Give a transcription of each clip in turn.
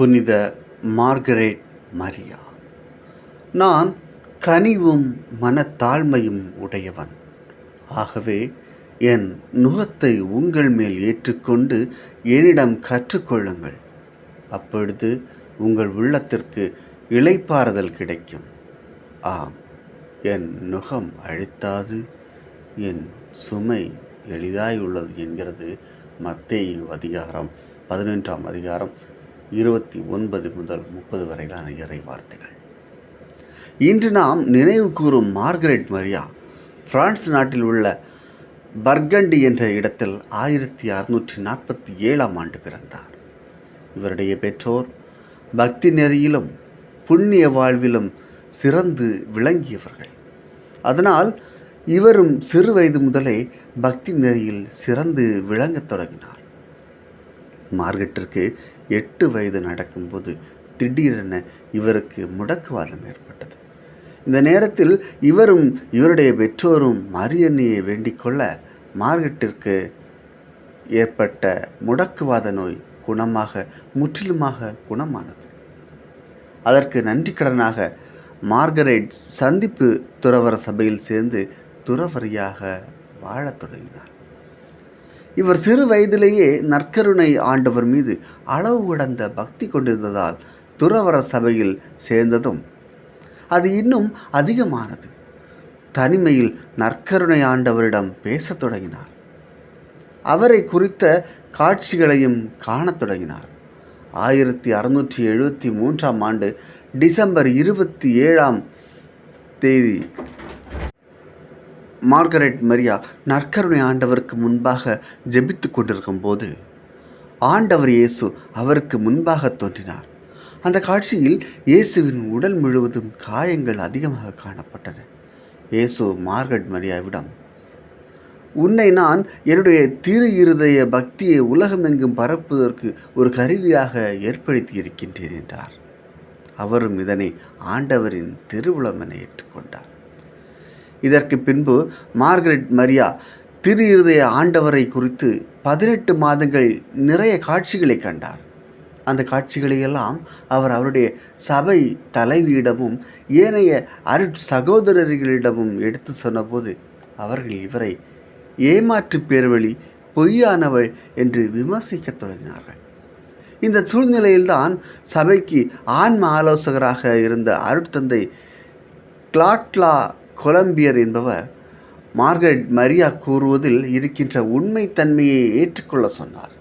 புனித மார்கரேட் மரியா. நான் கனிவும் மனத்தாழ்மையும் உடையவன். ஆகவே என் நுகத்தை உங்கள் மேல் ஏற்றுக்கொண்டு என்னிடம் கற்றுக்கொள்ளுங்கள். அப்பொழுது உங்கள் உள்ளத்திற்கு இளைப்பாறுதல் கிடைக்கும். ஆம் என் நுகம் அழுத்தாது என் சுமை எளிதாய் உள்ளது என்கிறது. மத்தேயு அதிகாரம் பதினொன்றாம் அதிகாரம் இருபத்தி ஒன்பது முதல் முப்பது வரையிலான இறை வார்த்தைகள். இன்று நாம் நினைவு கூறும் மார்கரெட் மரியா பிரான்ஸ் நாட்டில் உள்ள பர்கண்டி என்ற இடத்தில் ஆயிரத்தி அறுநூற்றி நாற்பத்தி ஏழாம் ஆண்டு பிறந்தார். இவருடைய பெற்றோர் பக்தி நெறியிலும் புண்ணிய வாழ்விலும் சிறந்து விளங்கியவர்கள். அதனால் இவரும் சிறு வயது முதலே பக்தி நெறியில் சிறந்து விளங்கத் தொடங்கினார். மார்கெட்டிற்கு எட்டு வயது நடக்கும்போது திடீரென இவருக்கு முடக்குவாதம் ஏற்பட்டது. இந்த நேரத்தில் இவரும் இவருடைய பெற்றோரும் மரியண்ணியை வேண்டிக் கொள்ள மார்கெட்டிற்கு ஏற்பட்ட முடக்குவாத நோய் குணமாக முற்றிலுமாக குணமானது. அதற்கு நன்றி கடனாக மார்கரெட் சந்திப்பு துறவர சபையில் சேர்ந்து துறவரியாக வாழத் தொடங்கினார். இவர் சிறு வயதிலேயே நற்கருணை ஆண்டவர் மீது அளவு கடந்த பக்தி கொண்டிருந்ததால் துறவர சபையில் சேர்ந்ததும் அது இன்னும் அதிகமானது. தனிமையில் நற்கருணை ஆண்டவரிடம் பேசத் தொடங்கினார். அவரை குறித்த காட்சிகளையும் காணத் தொடங்கினார். ஆயிரத்தி அறுநூற்றி எழுபத்தி மூன்றாம் ஆண்டு டிசம்பர் இருபத்தி ஏழாம் தேதி மார்கரெட் மரியா நற்கருணை ஆண்டவருக்கு முன்பாக ஜெபித்து கொண்டிருக்கும் போது ஆண்டவர் இயேசு அவருக்கு முன்பாக தோன்றினார். அந்த காட்சியில் இயேசுவின் உடல் முழுவதும் காயங்கள் அதிகமாக காணப்பட்டன. இயேசு மார்கரெட் மரியாவிடம் உன்னை நான் என்னுடைய திரு இருதய பக்தியை உலகமெங்கும் பரப்புவதற்கு ஒரு கருவியாக ஏற்படுத்தி இருக்கின்றேன் என்றார். அவரும் இதனை ஆண்டவரின் திருவுளம் என ஏற்றுக்கொண்டார். இதற்கு பின்பு மார்கரெட் மரியா திரு இருதய ஆண்டவரை குறித்து பதினெட்டு மாதங்கள் நிறைய காட்சிகளை கண்டார். அந்த காட்சிகளையெல்லாம் அவர் அவருடைய சபை தலைவியிடமும் ஏனைய அருட் சகோதரர்களிடமும் எடுத்து சொன்னபோது அவர்கள் இவரை ஏமாற்று பேர்வழி பொய்யானவள் என்று விமர்சிக்கத் தொடங்கினார்கள். இந்த சூழ்நிலையில்தான் சபைக்கு ஆன்ம ஆலோசகராக இருந்த அருட்தந்தை கிளாட்லா கொலம்பியர் என்பவர் மார்கரெட் மரியா கூறுவதில் இருக்கின்ற உண்மைத்தன்மையை ஏற்றுக்கொள்ள சொன்னார்.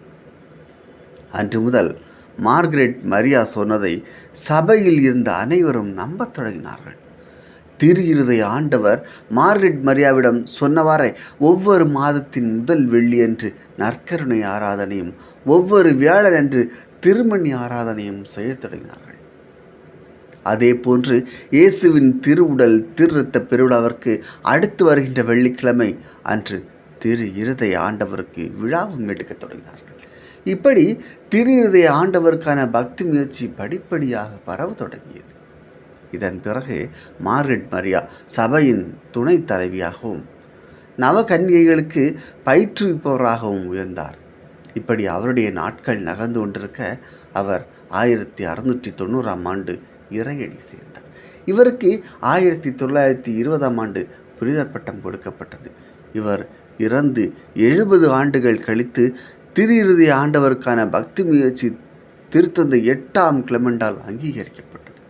அன்று முதல் மார்கரெட் மரியா சொன்னதை சபையில் இருந்த அனைவரும் நம்பத் தொடங்கினார்கள். திரு இருதய ஆண்டவர் மார்கரெட் மரியாவிடம் சொன்னவாறே ஒவ்வொரு மாதத்தின் முதல் வெள்ளியன்று நற்கருணை ஆராதனையும் ஒவ்வொரு வியாழனன்று திருமணி ஆராதனையும் செய்யத் தொடங்கினார்கள். அதே போன்று இயேசுவின் திருவுடல் திருரத்த பெருவிழாவிற்கு அடுத்து வருகின்ற வெள்ளிக்கிழமை அன்று திரு இருதய ஆண்டவருக்கு விழாவும் எடுக்கத் தொடங்கினார்கள். இப்படி திரு இருதய ஆண்டவருக்கான பக்தி முயற்சி படிப்படியாக பரவ தொடங்கியது. இதன் பிறகு மார்கரெட் மரியா சபையின் துணைத் தலைவியாகவும் நவகன்னிகைகளுக்கு பயிற்றுவிப்பவராகவும் உயர்ந்தார். இப்படி அவருடைய நாட்கள் நகர்ந்து கொண்டிருக்க அவர் ஆயிரத்தி அறுநூற்றி தொண்ணூறாம் ஆண்டு இறையடி சேர்ந்தார். இவருக்கு ஆயிரத்தி தொள்ளாயிரத்தி இருபதாம் ஆண்டு புனிதர் பட்டம் கொடுக்கப்பட்டது. இவர் இறந்து எழுபது ஆண்டுகள் கழித்து திருஇறுதி ஆண்டவருக்கான பக்தி முயற்சி திருத்தந்த எட்டாம் கிளமெண்டால் அங்கீகரிக்கப்பட்டது.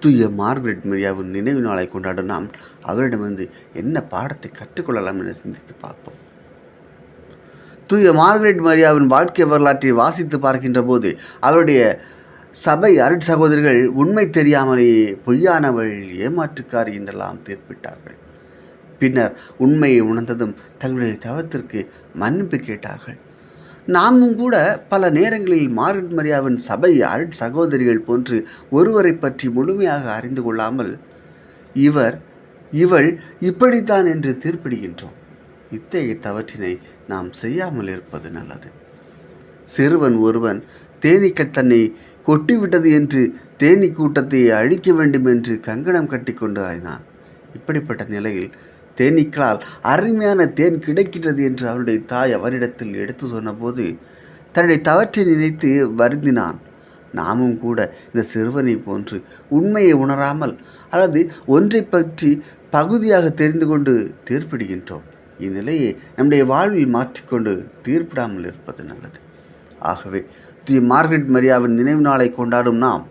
தூய மார்கரெட் மரியாவின் நினைவு நாளை கொண்டாடும் நாம் அவரிடமிருந்து என்ன பாடத்தை கற்றுக்கொள்ளலாம் என சிந்தித்து பார்ப்போம். தூய மார்கரெட் மரியாவின் வாழ்க்கை வரலாற்றை வாசித்து பார்க்கின்ற போது அவருடைய சபை அருட் சகோதரிகள் உண்மை தெரியாமலேயே பொய்யானவள் ஏமாற்றுக்காரி என்றெல்லாம் தீர்ப்பிட்டார்கள். பின்னர் உண்மையை உணர்ந்ததும் தங்களுடைய தவத்திற்கு மன்னிப்பு கேட்டார்கள். நாமும் கூட பல நேரங்களில் மார்கட் மரியாவின் சபை அருட் சகோதரிகள் போன்று ஒருவரை பற்றி முழுமையாக அறிந்து கொள்ளாமல் இவர் இவள் இப்படித்தான் என்று தீர்ப்பிடுகின்றோம். இத்தகைய தவற்றினை நாம் செய்யாமல் இருப்பது நல்லது. சிறுவன் ஒருவன் தேனீக்கள் தன்னை கொட்டிவிட்டது என்று தேனீ கூட்டத்தை அழிக்க வேண்டும் என்று கங்கணம் கட்டிக்கொண்டு ஆய்ந்தான். இப்படிப்பட்ட நிலையில் தேனீக்களால் அருமையான தேன் கிடைக்கிறது என்று அவனுடைய தாய் அவரிடத்தில் எடுத்து சொன்னபோது தன்னுடைய தவற்றை நினைத்து வருந்தினான். நாமும் கூட இந்த சிறுவனை போன்று உண்மையை உணராமல் அல்லது ஒன்றை பற்றி பகுதியாக தெரிந்து கொண்டு தீர்ப்பிடுகின்றோம். இந்நிலையை நம்முடைய வாழ்வில் மாற்றிக்கொண்டு தீர்ப்பிடாமல் இருப்பது நல்லது. ஆகவே தி மார்கரெட் மரியாவின் நினைவு நாளை கொண்டாடும் நாம்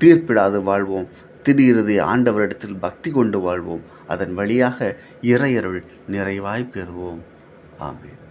தீர்ப்பிடாது வாழ்வோம். திடீரது ஆண்டவரிடத்தில் பக்தி கொண்டு வாழ்வோம். அதன் வழியாக இறையருள் நிறைவாய் பெறுவோம். ஆமேன்.